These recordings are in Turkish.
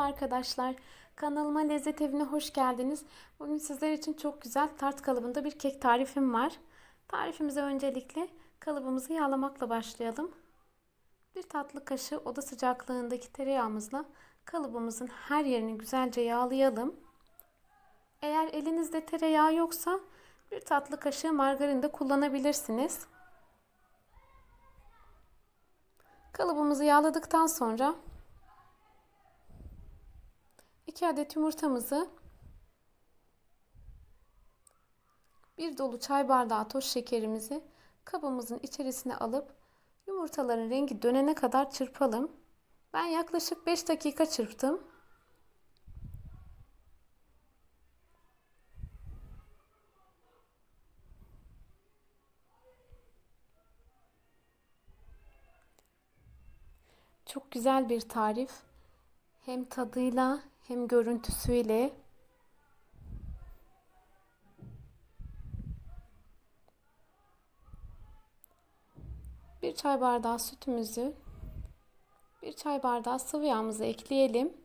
arkadaşlar. Kanalıma Lezzet Evi'ne hoş geldiniz. Bugün sizler için çok güzel tart kalıbında bir kek tarifim var. Tarifimize öncelikle kalıbımızı yağlamakla başlayalım. Bir tatlı kaşığı oda sıcaklığındaki tereyağımızla kalıbımızın her yerini güzelce yağlayalım. Eğer elinizde tereyağı yoksa bir tatlı kaşığı margarin de kullanabilirsiniz. Kalıbımızı yağladıktan sonra 2 adet yumurtamızı bir dolu çay bardağı toz şekerimizi kabımızın içerisine alıp yumurtaların rengi dönene kadar çırpalım. Ben yaklaşık 5 dakika çırptım. Çok güzel bir tarif. Hem tadıyla hem görüntüsüyle. Bir çay bardağı sütümüzü, bir çay bardağı sıvı yağımızı ekleyelim.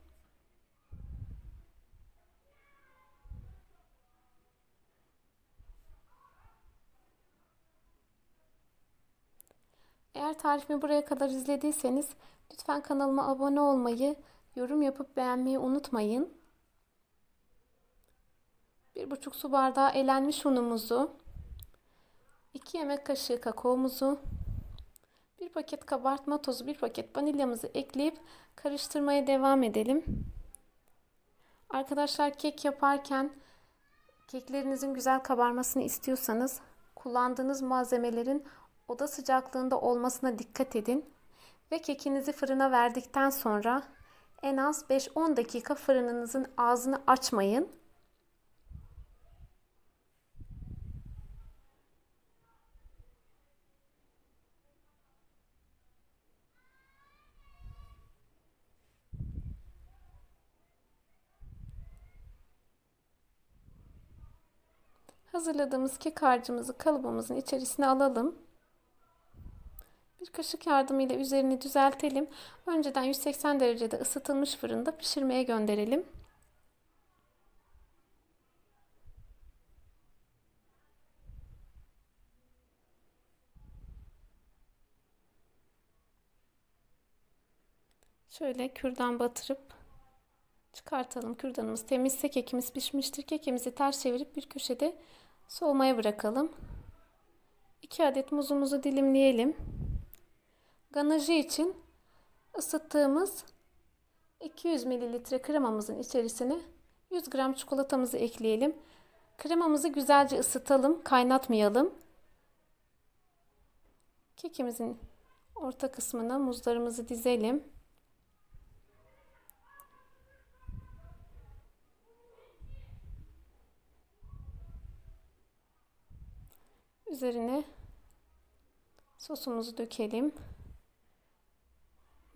Eğer tarifimi buraya kadar izlediyseniz lütfen kanalıma abone olmayı, yorum yapıp beğenmeyi unutmayın. 1,5 su bardağı elenmiş unumuzu, 2 yemek kaşığı kakaomuzu, 1 paket kabartma tozu, 1 paket vanilyamızı ekleyip karıştırmaya devam edelim. Arkadaşlar kek yaparken keklerinizin güzel kabarmasını istiyorsanız kullandığınız malzemelerin oda sıcaklığında olmasına dikkat edin ve kekinizi fırına verdikten sonra en az 5-10 dakika fırınınızın ağzını açmayın. Hazırladığımız kek harcımızı kalıbımızın içerisine alalım. Bir kaşık yardımıyla üzerini düzeltelim. Önceden 180 derecede ısıtılmış fırında pişirmeye gönderelim. Şöyle kürdan batırıp çıkartalım. Kürdanımız temizse kekimiz pişmiştir. Kekimizi ters çevirip bir köşede soğumaya bırakalım. 2 adet muzumuzu dilimleyelim. Ganajı için ısıttığımız 200 ml kremamızın içerisine 100 gram çikolatamızı ekleyelim. Kremamızı güzelce ısıtalım, kaynatmayalım. Kekimizin orta kısmına muzlarımızı dizelim. Üzerine sosumuzu dökelim.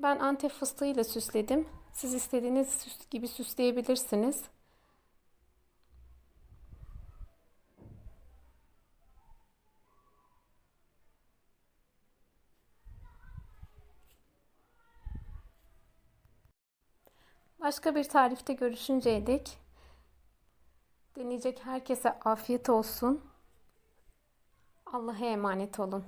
Ben antep fıstığıyla süsledim. Siz istediğiniz süs gibi süsleyebilirsiniz. Başka bir tarifte görüşünceye dek deneyecek herkese afiyet olsun. Allah'a emanet olun.